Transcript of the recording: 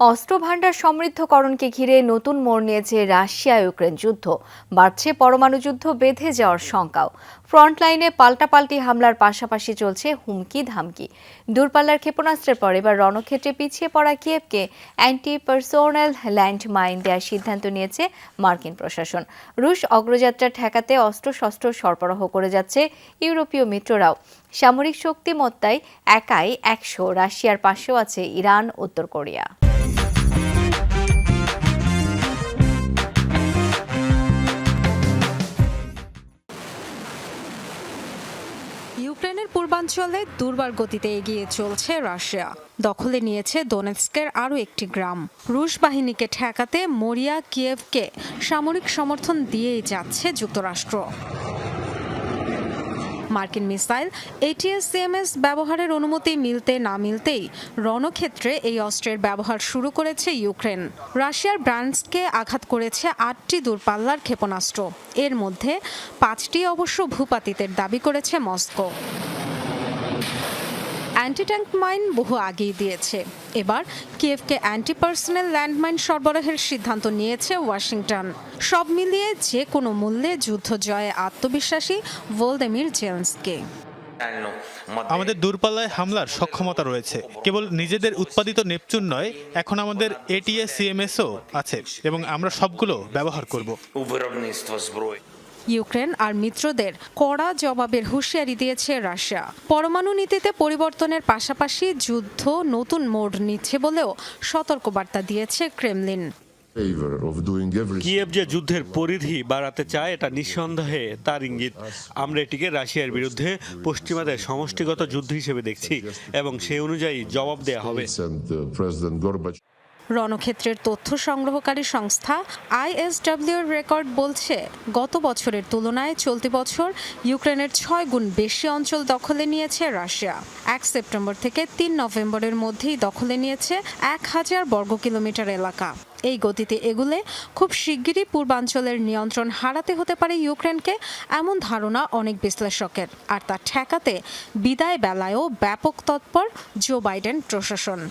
অস্ত্র ভাণ্ডার সমৃদ্ধকরণকে ঘিরে নতুন মোড় নিয়েছে রাশিয়া ইউক্রেন যুদ্ধ। বাড়ছে পরমাণু যুদ্ধ, বেঁধে যাওয়ার শঙ্কাও। ফ্রন্টলাইনে পাল্টাপাল্টি হামলার পাশাপাশি চলছে হুমকি ধামকি দূরপাল্লার ক্ষেপণাস্ত্রের পর এবার রণক্ষেত্রে পিছিয়ে পড়া কিয়েভকে অ্যান্টি পার্সোনাল ল্যান্ড মাইন দেওয়ার সিদ্ধান্ত নিয়েছে মার্কিন প্রশাসন। রুশ অগ্রযাত্রা ঠেকাতে অস্ত্রশস্ত্র সরবরাহ করে যাচ্ছে ইউরোপীয় মিত্ররাও। সামরিক শক্তিমত্তায় একাই একশো, রাশিয়ার পাশেও আছে ইরান, উত্তর কোরিয়া। ইউক্রেনের পূর্বাঞ্চলে দুর্বার গতিতে এগিয়ে চলছে রাশিয়া। দখলে নিয়েছে দোনেস্কের আরও একটি গ্রাম। রুশ বাহিনীকে ঠেকাতে মরিয়া কিয়েভকে সামরিক সমর্থন দিয়েই যাচ্ছে যুক্তরাষ্ট্র। মার্কিন মিসাইল এটিএস সিএমএস ব্যবহারের অনুমতি মিলতে না মিলতেই রণক্ষেত্রে এই অস্ত্রের ব্যবহার শুরু করেছে ইউক্রেন। রাশিয়ার ব্রান্ডসকে আঘাত করেছে আটটি দূরপাল্লার ক্ষেপণাস্ত্র। এর মধ্যে পাঁচটি অবশ্য ভূপাতিতের দাবি করেছে মস্কো। অ্যান্টি ট্যাঙ্ক মাইন বহু আগেই দিয়েছে। এবার কেএফকে অ্যান্টি পার্সোনাল ল্যান্ডমাইন সরবরাহের সিদ্ধান্ত নিয়েছে ওয়াশিংটন। সব মিলিয়ে যে কোনো মূল্যে যুদ্ধ জয়ে আত্মবিশ্বাসী ভোলদেমির জেন্সকে আমাদের দূরপাল্লায় হামলার সক্ষমতা রয়েছে। কেবল নিজেদের উৎপাদিত নেপচুন নয় এখন আমাদের এটিএস সিএমএসও আছে এবং আমরা সবগুলো ব্যবহার করব। ইউক্রেন আর মিত্রদের কড়া জবাবের হুঁশিয়ারি দিয়েছে রাশিয়া। পরমাণু নীতিতে পরিবর্তনের পাশাপাশি যুদ্ধ নতুন মোড় নিচ্ছে বলেও সতর্কবার্তা দিয়েছে ক্রেমলিন। কিয়েভ যে যুদ্ধের পরিধি বাড়াতে চায় এটা নিঃসন্দেহে তার ইঙ্গিত। আমরা এটিকে রাশিয়ার বিরুদ্ধে পশ্চিমাদের সমষ্টিগত যুদ্ধ হিসেবে দেখছি এবং সেই অনুযায়ী জবাব দেয়া হবে। রণক্ষেত্রের তথ্য সংগ্রহকারী সংস্থা আইএসডব্লিউ রেকর্ড বলছে, গত বছরের তুলনায় চলতি বছর ইউক্রেনের ছয় গুণ বেশি অঞ্চল দখলে নিয়েছে রাশিয়া। এক সেপ্টেম্বর থেকে তিন নভেম্বরের মধ্যেই দখলে নিয়েছে এক হাজার বর্গ কিলোমিটার এলাকা। এই গতিতে এগুলে খুব শিগগিরই পূর্বাঞ্চলের নিয়ন্ত্রণ হারাতে হতে পারে ইউক্রেনকে, এমন ধারণা অনেক বিশ্লেষকের। আর তা ঠেকাতে বিদায় বেলায়ও ব্যাপক তৎপর জো বাইডেন প্রশাসন।